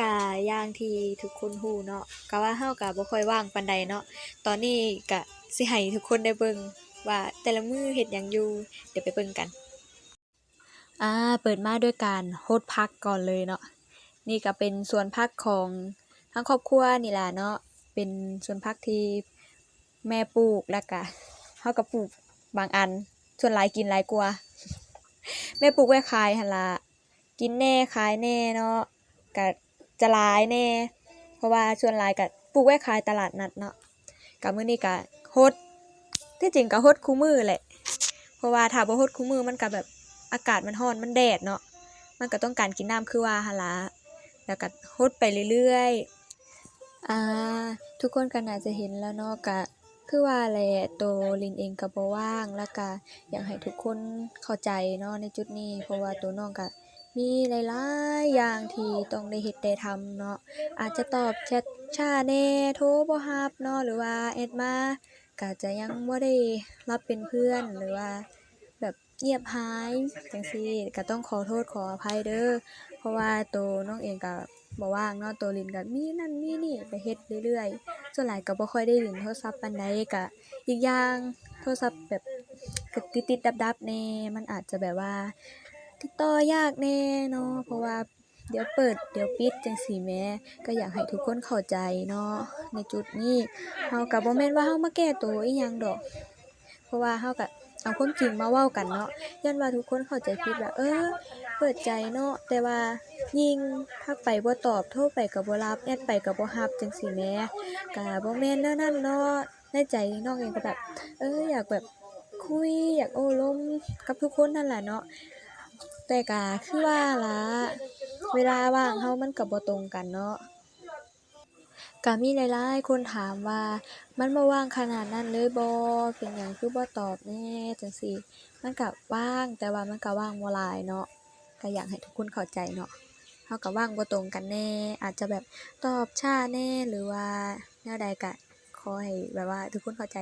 กะอย่างที่ทุกคนฮู้เนาะก็ว่าเฮาก็บ่ค่อยว่างปานใดเนาะตอนนี้ก็สิให้ทุกคนได้เบิ่งว่าแต่ละมื้อเฮ็ดหยังอยู่ เดี๋ยวไปเบิ่งกัน อ่า เปิดมาด้วยการโฮดผักก่อนเลยเนาะนี่ก็เป็นส่วนผักของทั้งครอบครัวนี่ล่ะเนาะเป็นส่วนผักที่แม่ปลูกแล้วก็เฮาก็ปลูกบางอัน ส่วนหลายกินหลายกว่าแม่ปลูกไว้ขายหั่นล่ะกินแน่ขายแน่เนาะก็ จะหลายแน่ เพราะว่าส่วนหลายก็ปลูกไว้ขายตลาดนัดเนาะก็มื้อนี้ก็โฮดที่จริงก็โฮดคู่มือแหละ เพราะว่าถ้าบ่โฮดคู่มือมันก็แบบอากาศมันร้อนมันแดดเนาะมันก็ต้องการกินน้ำคือว่าหั่นล่ะแล้วก็โฮดไปเรื่อยๆอ่าทุกคนก็น่าจะเห็นแล้วเนาะก็คือว่าแหละตัวลินเองก็บ่ว่างแล้วก็อยากให้ทุกคนเข้าใจเนาะในจุดนี้ เพราะว่าตัวน้องก็ มีหลายๆอย่างที่ต้องได้เฮ็ดได้ทำเนาะอาจจะตอบแชทช้าแน่โทรบ่รับเนาะหรือว่าแอดมาก็จะยังบ่ได้รับเป็นเพื่อนหรือว่าแบบเงียบหายจังซี่ก็ต้องขอโทษขออภัยเด้อเพราะว่าตัวน้องเองก็บ่ว่างเนาะตัวลินก็มีนั่นมีนี่ไปเฮ็ดเรื่อยๆส่วนหลายก็บ่ค่อยได้ล่นโทรศัพท์ปานใดก็อีกอย่างโทรศัพท์แบบก็ติดๆดับๆแน่มันอาจจะแบบว่า ติดต่อยากแน่เนาะเพราะว่าเดี๋ยวเปิดเดี๋ยวปิดจังซี้แหมก็อยากให้ทุกคนเข้าใจเนาะในจุดนี้เฮาก็บ่แม่นว่าเฮามาแก้ตัวอีหยังดอก เพราะว่าเฮาก็เอาความจริงมาเว้ากันเนาะย้อนว่าทุกคนเข้าใจผิดว่าเออ เปิดใจเนาะแต่ว่ายิงทักไปบ่ตอบโทรไปก็บ่รับแอดไปก็บ่รับจังซี้แหมก็บ่แม่นแนวนั้นเนาะในใจน้องเองก็แบบเอออยากแบบคุยอยากโอ้ลมกับทุกคนนั่นแหละเนาะ แต่ก็คือว่าล่ะเวลาว่างเฮามันก็บ่ตรงกันเนาะก็มีหลายๆคนถามว่ามันบ่ว่างขนาดนั้นเลยบ่เป็นหยังคือบ่ตอบแหน่จังซี่ มันก็ว่างแต่ว่ามันก็ว่างบ่หลายเนาะก็อยากให้ทุกคนเข้าใจเนาะเฮาก็ว่างบ่ตรงกันแน่ อาจจะแบบตอบช้าแน่หรือว่าแนวใดก็ขอให้แบบว่าทุกคนเข้าใจ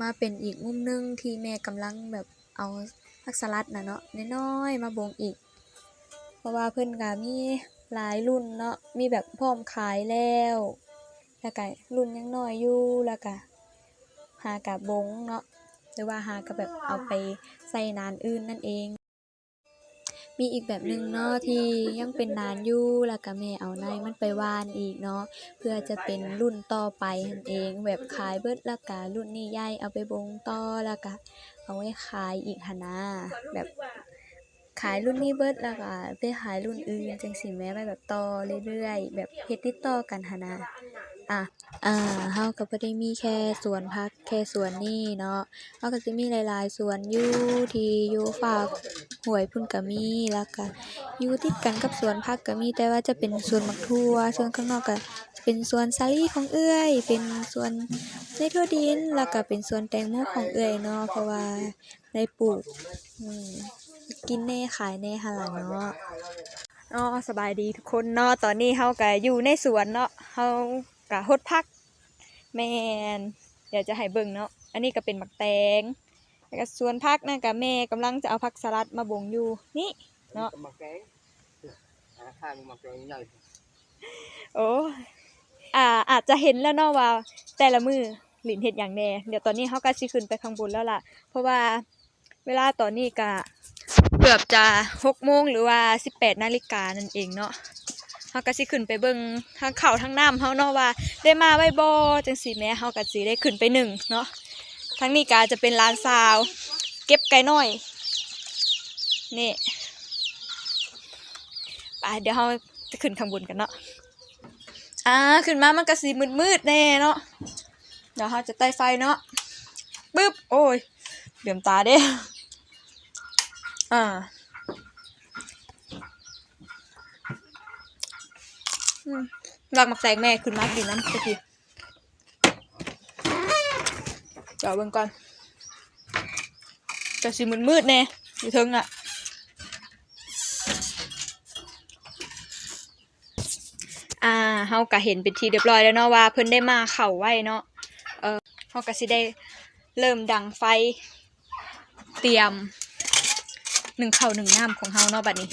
มาเป็นอีกมุมหนึ่งที่แม่กำลังแบบเอา ผักสลัดนะเนาะน้อยๆมาบงอีก เพราะว่าเพื่อนก็มีหลายรุ่นเนาะมีแบบพร้อมขายแล้ว แล้วก็รุ่นยังน้อยอยู่แล้วก็หากับบงเนาะหรือว่าหากับแบบเอาไปใส่นานอื่นนั่นเอง มีอีกแบบหนึ่งเนาะที่ยังเป็นนานอยู่แล้วก็แม่เอาในมันไปว่านอีกเนาะเพื่อจะเป็นรุ่นต่อไปนั่นเองแบบขายเบิดแล้วก็รุ่นนี้ใหญ่เอาไปบงต่อแล้วก็เอาไว้ขายอีกหนนะแบบขายรุ่นนี้เบิดแล้วก็ไปขายรุ่นอื่นจังซี้แหมไปแบบต่อเรื่อยๆ แบบเฮ็ดติดต่อกันหนนะ อะอ่าเฮาก็บ่ได้มีแค่สวนผักแค่สวนนี้เนาะเฮาก็สิมีหลายๆสวนอยู่ที่อยู่ฝากห้วยพุ่นก็มี แล้วก็อยู่ติดกันกับสวนผักก็มี แต่ว่าจะเป็นสวนมักทั่วส่วนข้างนอกก็จะเป็นสวนสาลีของเอื้อย เป็นสวนในทั่วดิน แล้วก็เป็นสวนแตงโมของเอื้อยเนาะ เพราะว่าได้ปลูกอืมกินแหน่ขายแหน่หั่นล่ะเนาะอ๋อสบายดีทุกคนเนาะ ตอนนี้เฮาก็อยู่ในสวนเนาะ เฮา ก็ฮดผัก แมนเดี๋ยวจะให้เบิ่งเนาะอันนี้ก็เป็นหมักแตงแล้วก็ส่วนผักนั่นก็แม่กำลังจะเอาผักสลัดมาบ่งอยู่นี่เนาะหมักแกงหาข้างหมักแกงใหญ่โอ้อ่าอาจจะเห็นแล้วเนาะว่า แต่ละมือหลินเฮ็ดอย่างแน่เดี๋ยวตอนนี้เฮาก็สิขึ้นไปข้างบนแล้วล่ะ เพราะว่าเวลาตอนนี้ก็เกือบจะ6โมงหรือว่า18นาฬิกานั่นเองเนาะ เฮาก็สิขึ้นไปเบิ่งทางเขาทางน้ำเฮาเนาะว่า ได้มาไว้บ่จังซี่แม่เฮาก็สิได้ขึ้นไปหนึ่งเนาะทางนี้ก็จะเป็นลานซาว เก็บไก่น้อยนี่ไปเดี๋ยวเฮาจะขึ้นข้างบนกันเนาะอ่าขึ้นมามันก็สีมืดๆแน่เนาะเดี๋ยวเราจะไต่ไฟเนาะปึ๊บโอ้ยเหลื่อมตาเด้อ่า อืมลากมักแตงแม่ขึ้นมากินน้ำตะกี้เดี๋ยวเบิ่งก่อนจะสีมืดๆแน่อยู่เทิงอะอ่าเฮาก็เห็นเป็นทีเรียบร้อยแล้วเนาะว่าเพิ่นได้มาเข้าไว้เนาะ เออเฮาก็สิได้เริ่มดังไฟ เตรียมหนึ่งเข้าหนึ่งน้ำของเฮาเนาะบัดนี้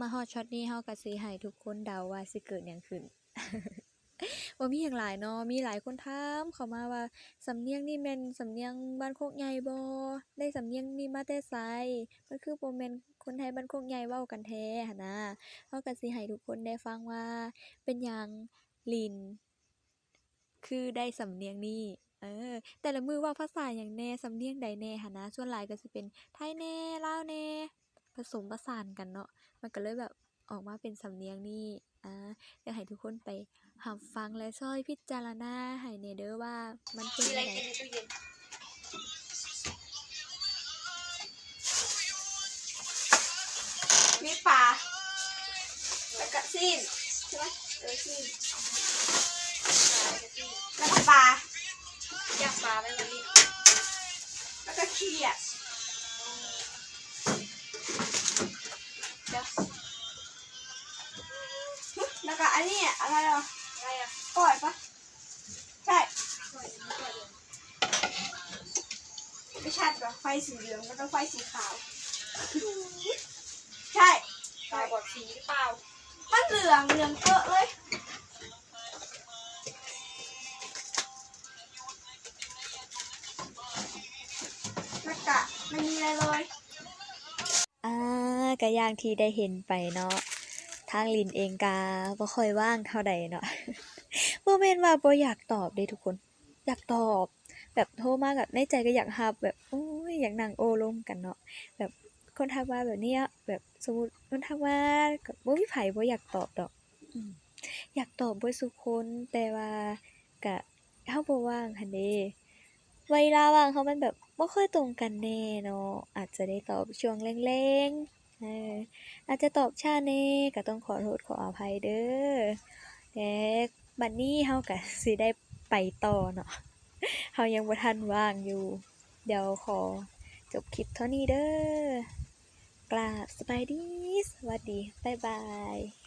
มาฮอดช็อตนี้เฮาก็สิให้ทุกคนเดาว่าสิเกิดหยังขึ้นบ่ามีหยังหลายเนาะมีหลายคนถามเข้ามาว่าสำเนียงนี่แม่นสำเนียงบ้านโคกใหญ่บ่ได้สำเนียงนี้มาแต่ไสมันคือบ่แม่นคนไทยบ้านโคกใหญ่เว้ากันแท้หันนะเฮาก็สิให้ทุกคนได้ฟังว่า เป็นหยังลิน คือได้สำเนียงนี้เออแต่ละมือว้าภาษาหยังแน่สำเนียงใดแน่หันะส่วนหลายก็สิเป็นไทยแน่ลาวแน่ ผสมผสานกันเนาะ มันก็เลยแบบออกมาเป็นสำเนียงนี้อ่าอยากให้ทุกคนไปรับฟังและช่วยพิจารณาให้แหน่เด้อว่ามันเป็นอะไรจั่งใดกินในตู้เย็นมีปลาแล้วก็ซีนใช่ไหมเออซีนแล้วก็ปลาอยากปลาไหมวันนี้แล้วก็เขียด ไม่ใช่แบบไฟสีเหลืองมันต้องไฟสีขาว ใช่ปลาบอดสีหรือเปล่า มันเหลืองเหลืองเกอะเลยแล้วก็ไม่มีอะไรเลยอ่าก็อย่างที่ได้เห็นไปเนาะทางลินเองกาบ่ค่อยว่างเท่าใดเนาะบ่แม่นว่าบ่อยากตอบเด้ทุกคน อยากตอบ แบบโทรมากับในใจก็อยากรับแบบโอ้ยอยากนั่งโอลมกันเนาะแบบคนทักมาแบบเนี้ยแบบสมมติคนทักมาก็บ่มีไผบ่อยากตอบดอกอยากตอบเบิดซุคนแต่ว่าก็เฮาบ่ว่างหันเด้เวลาว่างเขามันแบบบ่ค่อยตรงกันแน่เนาะอาจจะได้ตอบช่วงแรงๆเอออาจจะตอบช้าแน่ก็ต้องขอโทษขออภัยเด้อแต่บัดนี้เฮาก็สิได้ ไปต่อเนาะเฮายังบ่ทันว่างอยู่ เดี๋ยวขอจบคลิปเท่านี้เด้อกราบสบายดี สวัสดี บ๊ายบาย